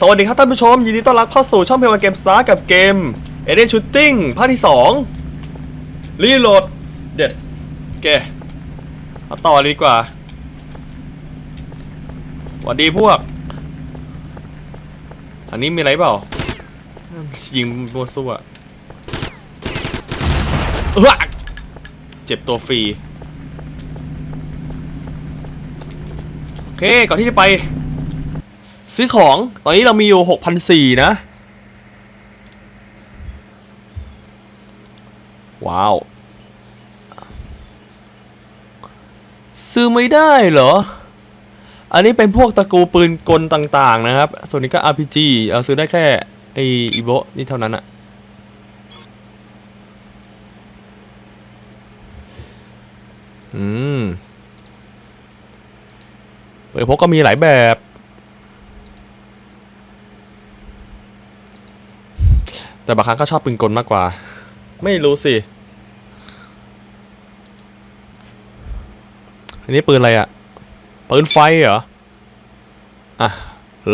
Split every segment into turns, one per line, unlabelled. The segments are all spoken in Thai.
สวัสดีครับท่านผู้ชม ยินดีต้อนรับเข้าสู่ช่องเพลงเกมสตาร์กับเกมเอเดนชูตติ้งภาคที่2รีโหลดเด็ดโอเคเอาต่อดีกว่าสวัสดีพวก อันนี้มีอะไรเปล่า ยิงมัวซั่วเอ้อเจ็บตัวฟรี โอเค ก่อนที่จะไป ซื้อของ ตอนนี้เรามีอยู่6,400นะ ว้าว ซื้อไม่ได้เหรอ อันนี้เป็นพวกตะกูปืนกลต่างๆนะครับ ส่วนนี้ก็ RPG เราซื้อได้แค่ไออีโบนี่เท่านั้นอะอืมปืนพกก็มีหลายแบบ แต่บางครั้งก็ชอบปืนกลมากกว่า ไม่รู้สิ อันนี้ปืนอะไรอะปืนไฟเหรอ อะ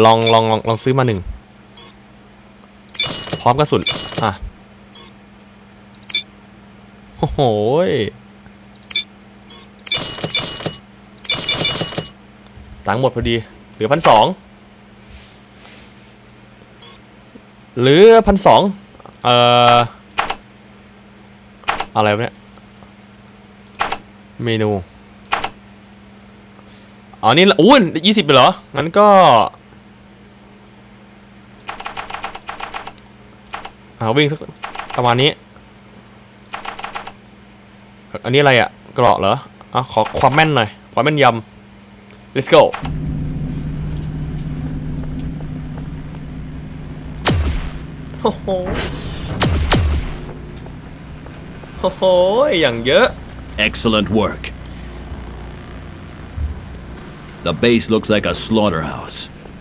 ลองลองลองลองซื้อมาหนึ่ง พร้อมกระสุน อะ โอ้โหตังค์หมดพอดี เหลือพันสองเหลือพันสองเอ่อ อะไรวะเนี่ย เมนู อ๋อ นี่ละอู้ยี่สิบไปเหรอ งั้นก็ อ่าวิ่งสักประมาณนี้ อันนี้อะไรอะเกราะเหรออะขอความแม่นหน่อย ความแม่นยำ let's go โอ้โหโอ้โห อย่างเยอะ
Excellent work. The base looks like a slaughterhouse.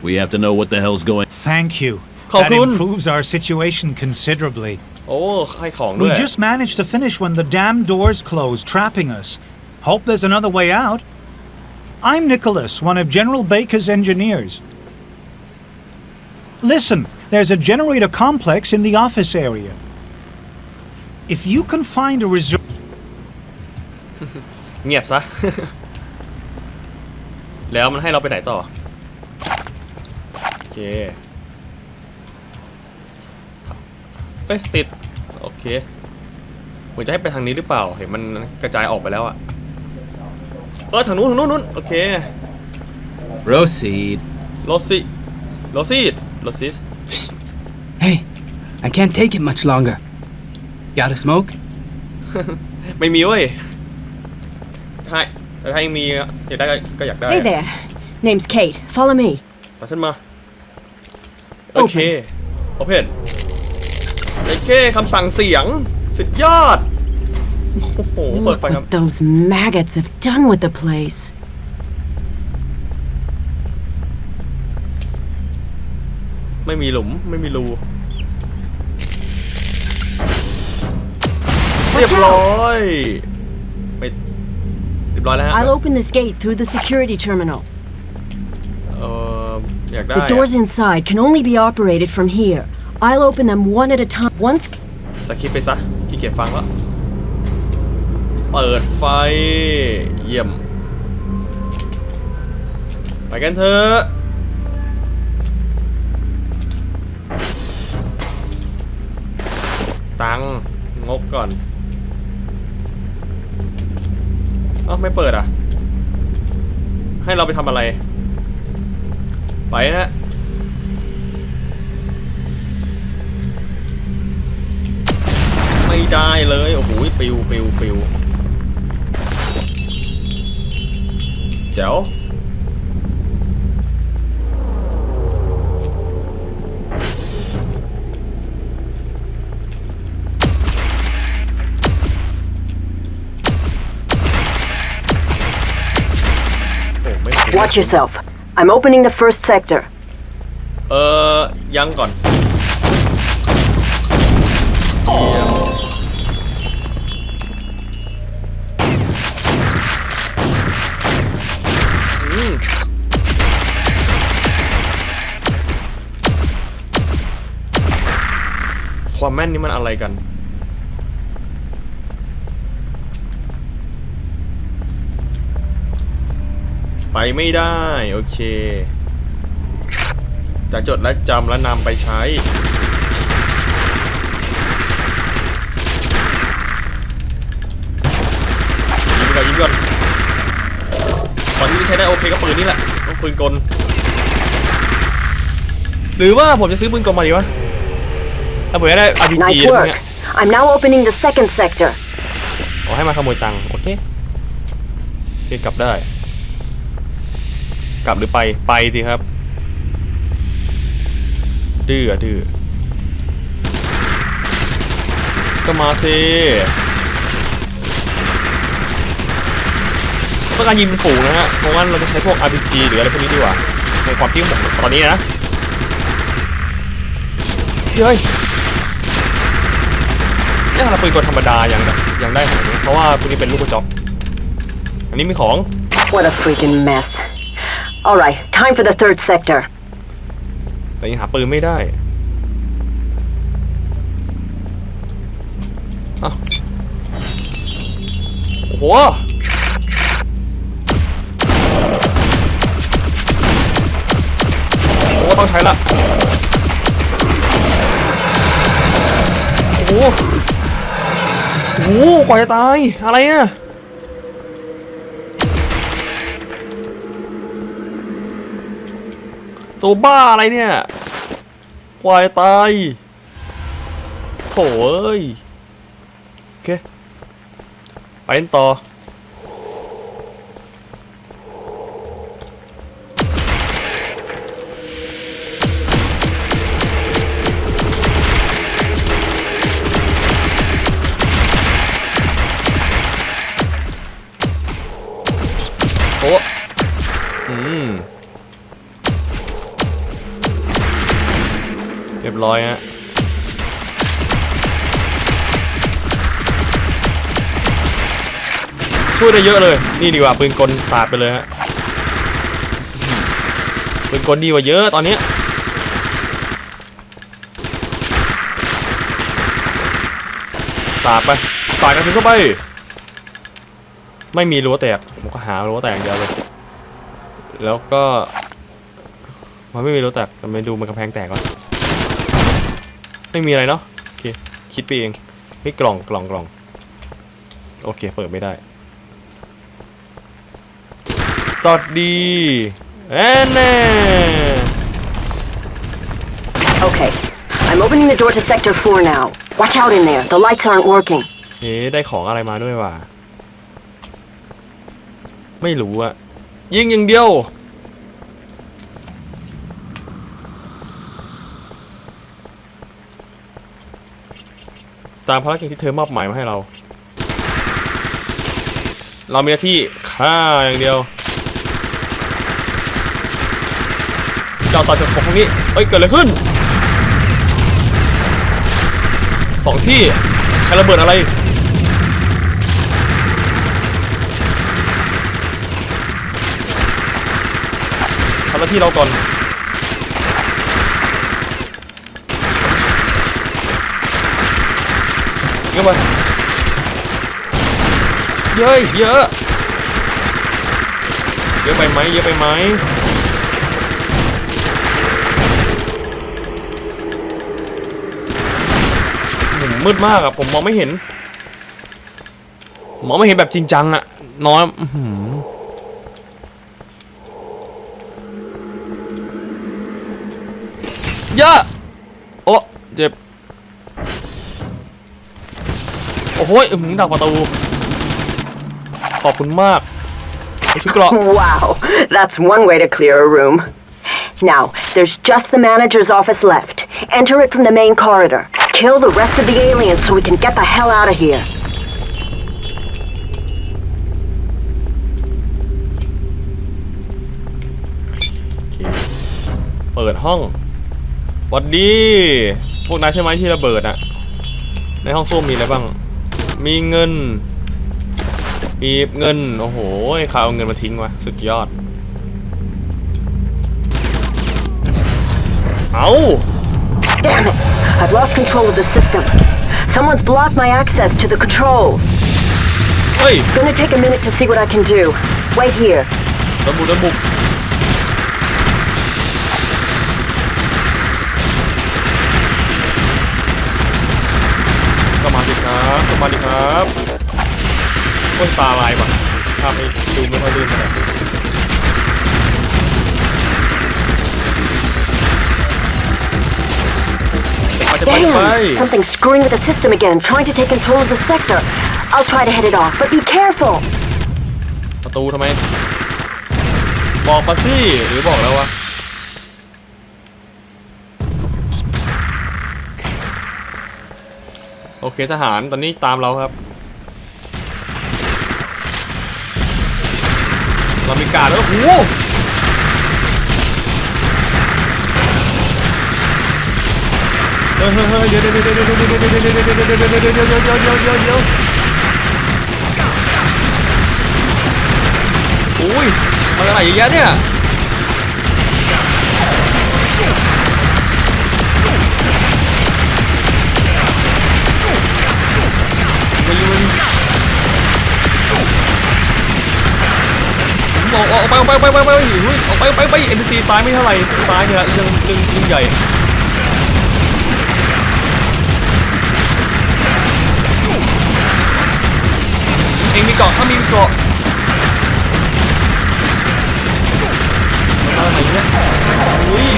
We have to know what the hell's going
Thank you.
Khẩu
That
kun.
improves our situation considerably.
โอ้ ให้ของด้
We
วย
just managed to finish when the damn doors closed, trapping us. Hope there's another way out. I'm Nicholas, one of General Baker's engineers. Listen, there's a generator complex in the office area. If you can find a reserve.
เงียบซะ แล้วมันให้เราไปไหนต่อ โอเค เอ้ย ติด โอเคเหมือนจะให้ไปทางนี้หรือเปล่า เห็นมันกระจายออกไปแล้วอะเออทางนู้นทางนู้นนู้นโอเค
Proceed.
โรซี่โรซี่โรซิส
Hey, I can't take it much longer. Got a smoke?
ไม่มีเว้ยถ้าแต่ถ้ายังมีอะอยากได้ก็ก็อยากได้
Hey there. Name's Kate. Follow me.
ตามฉันมา โอเค โอเพนโอเคคำสั่งเสียง สุดยอด โอ้โห เปิด
Look
ไฟครับ
what those maggots have done with the place.
ไม่มีหลุมไม่มีรู เรียบร้อยไม่เรียบร้อยแล้วฮะ
I'll open this gate through the security terminal.
เอออยากได้
The
อะ
doors inside can only be operated from here. I'll open them one at a time. Once
สคิปไปซะขี้เกียจฟังแล้วเปิดไฟ เยี่ยม ไปกันเถอะ งค์งกก่อนเอ้าไม่เปิดอะ ให้เราไปทำอะไร ไปฮะไม่ได้เลย โอ้โหปิวปิวปิวเจ๋ว
Watch yourself. I'm opening the first sector.
เอ่อยังก่อนความแม่นนี่มันอะไรกัน ไปไม่ได้ โอเค จะจดและจำและนำไปใช้ ยิงก่อนยิงก่อนตอนที่ใช้ได้โอเคก็ปืนนี่แหละต้องปืนกล หรือว่าผมจะซื้อปืนกลมาดีวะ ถ้าผมได้ RPG
Nice
อะไรพวก
work.
เนี้ย
I'm now opening the second sector.
ขอให้มาขโมยตังค์โอเคโอเคกลับได้ กลับหรือไปไปสิครับ ดื้อดื้อก็มาสิต้องการยิงเป็นฝูงนะฮะเพราะว่าเราจะใช้พวก RPG หรืออะไรพวกนี้ดีกว่าในความคิดของผมตอนนี้นะเฮ้ยนี่ขนาปืนกลธรรมดายังแบบยังได้ขนาดนี้เพราะว่าพวกนี้เป็นลูกกระจอกอันนี้มีของ
What a freaking mess. All right time for the third sector.
แต่ยังหาปืนไม่ได้อ้าวโอ้โห โอ้ต้องใช้ละ โอ้โหโอ้โหกว่าจะตาย อะไรอะ ตัวบ้าอะไรเนี่ยควายตายโถ่เอ้ย โอเค ไปต่อ ร้อยฮะช่วยได้เยอะเลย นี่ดีกว่าปืนกลสาดไปเลยฮะปืนกลดีกว่าเยอะตอนนี้สาดไปสาดกระสุนเข้าไป ไม่มีรั้วแตกผมก็หารั้วแตกเดียวเลย แล้วก็ มันไม่มีรั้วแตกแต่ไม่ดูมันกำแพงแตกก่อน ไม่มีอะไรเนาะโอเคคิดไปเองไม่กล่องกล่องกล่องโอเคเปิดไม่ได้สวัสดีแอนแน่
Okay, I'm opening the door to sector 4 now. Watch out in there, the lights aren't working.
เอ๊ะได้ของอะไรมาด้วยวะไม่รู้อะยิงอย่างเดียว ตามภารกิจที่เธอมอบหมายมาให้เรา เรามีหน้าที่ฆ่าอย่างเดียว เจ้าตาจากของพวกนี้เอ้ย เกิดอะไรขึ้น สองที่ใครระเบิดอะไรทำหน้าที่เราก่อน เยอะไปเยอะเยอะเยอะไปไหมเยอะไปไหมโอ้โหมืดมากอะผมมองไม่เห็น มองไม่เห็นแบบจริงจังอะน้อยหือเยอะ โอ้โหอื้อหือดักประตู ขอบคุณมากไอชุดเกราะ
Wow, that's one way to clear a room. Now, there's just the manager's office left. Enter it from the main corridor. Kill the rest of the aliens so we can get the hell out of here.
โอเค เปิดห้องหวัดดี พวกนายใช่ไหมที่ระเบิดอะในห้องส้วมมีอะไรบ้าง มีเงินมีเงิน โอ้โหใครเอาเงินมาทิ้งวะ สุดยอด เอา
Damn it! I've lost control of the system. Someone's blocked my access to the controls.
เฮ้ย
Gonna take a minute to see what I can do. Wait here.
ดนบุกดนบุกก็มาดิครับก็มาดิครับโอ้ยตาลายว่ะทำให้ดูไม่ค่อยลื่นเท่าไหร่ไปจะไปจะไป
Damn! Something's screwing with the system again, trying to take control of the sector. I'll try to head it off, but be careful!
ประตูทำไม บอกมาสิหรือบอกแล้ววะ เคทหารตอนนี้ตามเราครับ เรามีการแล้วโอ้โหเฮ้ยเฮ้ยเฮ้ยเดี๋ยวเดี๋ยวเดี๋ยวเดี๋ยวเดี๋ยวเดี๋ยวเดี๋ยวเดี๋ยวเดี๋ยวเดี๋ยวเดี๋ยวเดี๋ยวเดี๋ยวเดี๋ยวเดี๋ยวเดี๋ยวเดี๋ยวเดี๋ยวอุ้ยมาจากไหนเยอะแยะเนี่ย ออกออกไปออกไปออกไปออกไปออกไปเฮ้ยออกไปออกไปไปเอ็นซีตายไม่เท่าไหร่ตายเนี่ยยังยังยังใหญ่เองมีเกาะถ้ามีเกาะมาไหนเนี่ยอุ้ย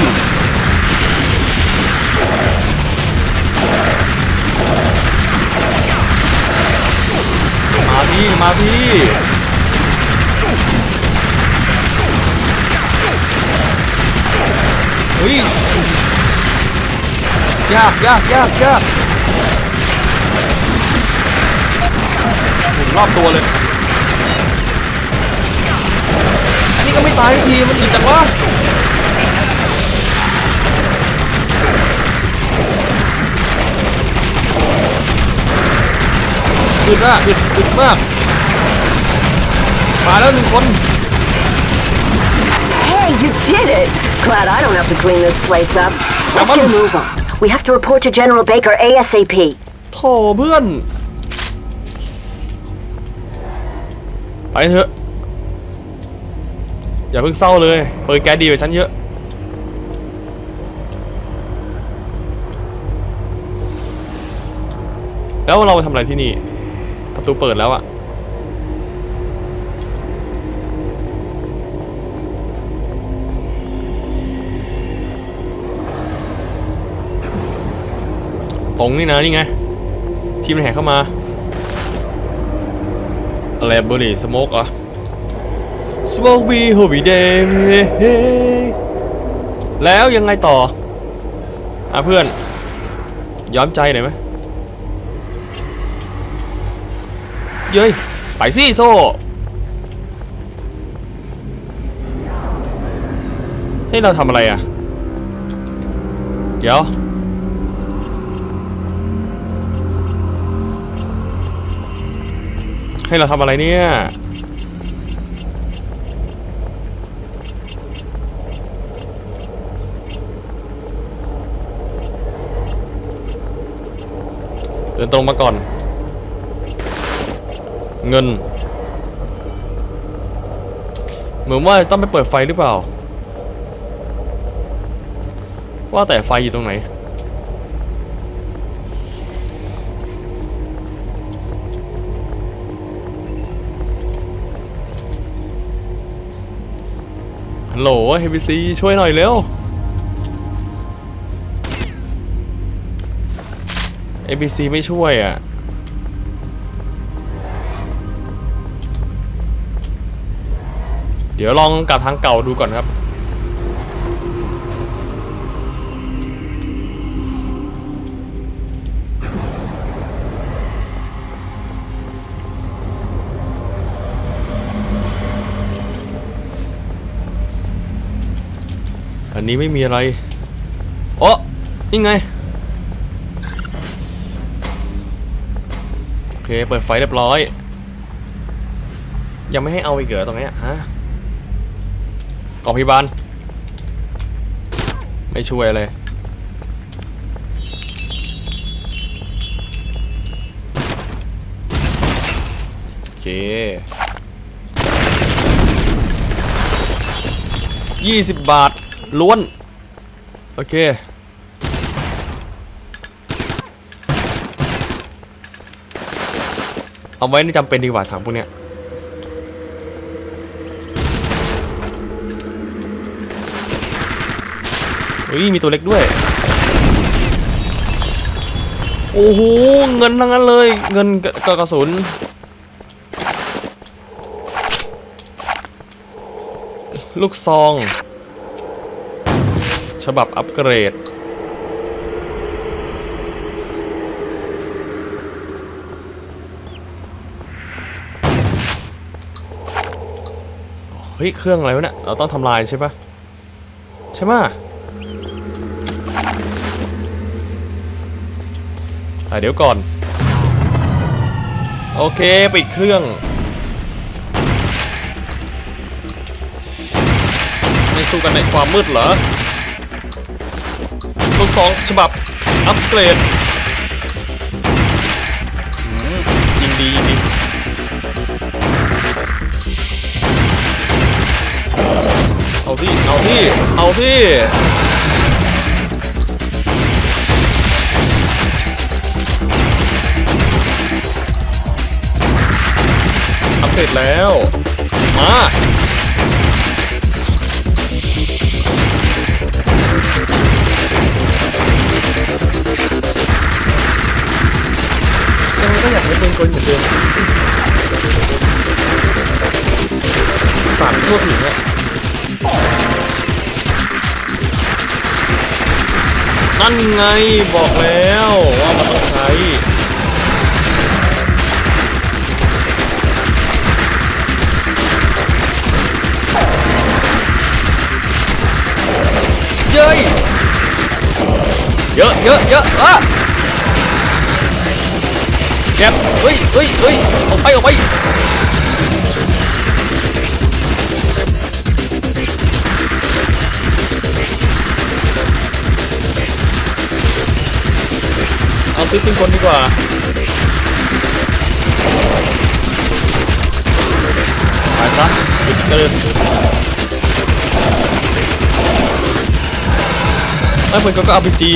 มาพี่มาพี่ ฮ้ยยากยากยากยากหมุนรอบตัวเลย อันนี้ก็ไม่ตายทีมันอึดจังวะอึดอะอึดอึดมาก มาแล้วหนึ่งคน
you did it! Glad I don't have to clean this place up. Let's
Come
get a
on.
move on. We have to report to General Baker ASAP.
โถเพื่อนไปเถอะ อย่าเพิ่งเศร้าเลยเปิดแกสดีกว่าฉันเยอะ แล้วเรามาทำอะไรที่นี่ ประตูเปิดแล้วอะ ตรงนี่นะนี่ไง ที่มันแหกเข้ามา อะไรบุหรี่สโมกอะ Smoke me holy day แล้วยังไงต่ออะเพื่อน ย้อมใจหน่อยไหมเย้ย ไปสิโทให้เราทำอะไรอะ เดี๋ยว ให้เราทำอะไรเนี่ยเดินตรงมาก่อน เงิน เหมือนว่าต้องไปเปิดไฟหรือเปล่า ว่าแต่ไฟอยู่ตรงไหน โหลเฮบีซีช่วยหน่อยเร็วเอพีซีไม่ช่วยอะเดี๋ยวลองกลับทางเก่าดูก่อนครับ นนี้ไม่มีอะไรโอ้นี่ไง โอเค เปิดไฟเรียบร้อย ยังไม่ให้เอาอีเหรอตรงนี้ฮะกองพิบาล ไม่ช่วยเลย โอเคยี่สิบบาท ล้วน โอเค เอาไว้ในจำเป็นดีกว่าถังพวกเนี้ยเฮ้ยมีตัวเล็กด้วย โอ้โห เงินทั้งนั้นเลย เงินกับกับกระสุนลูกซอง ฉบับอัปเกรด เฮ้ย เครื่องอะไรวะเนี่ย เราต้องทำลายใช่ปะใช่ปะแต่เดี๋ยวก่อน โอเค ปิดเครื่องไม่สู้กันในความมืดเหรอ สองฉบับ อัปเกรดอืมยิงดียิงดีเอาที่เอาที่เอาที่อัปเดตแล้ว มา ไม่ก็อยากให้เป็นกลเหมือนเดิมสามทั่วถึงอะนั่นไงบอกแล้วว่ามันต้องใช้เย้ยเยอะเยอะเยอะอะ เจ็บเฮ้ยเฮ้ยเฮ้ยออกไปออกไปเอาซื้อปืนกลดีกว่าไปซะหยุดเกินไอ้เหมือนก็เอาไปจี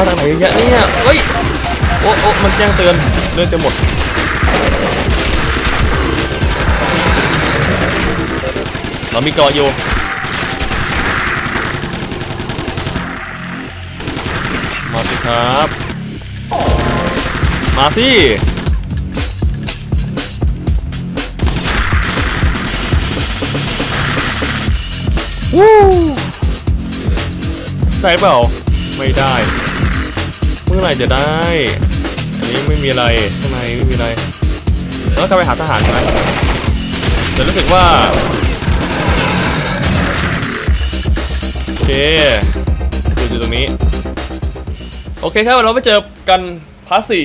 มาทางไหนเยอะแยะเนี่ยเฮ้ยโอ้โอ้มันแจ้งเตือนเลื่อนจะหมดเรามีเกาะอยู่มาสิครับ มาสิวู้ได้เปล่า ไม่ได้ มื่อไหร่จะได้ อันนี้ไม่มีอะไรข้างในไม่มีอะไรแล้วกลับไปหาทหารไหมแต่รู้สึกว่าโอเคอยู่ตรงนี้ โอเคครับเราไปเจอกันพาร์ทสี่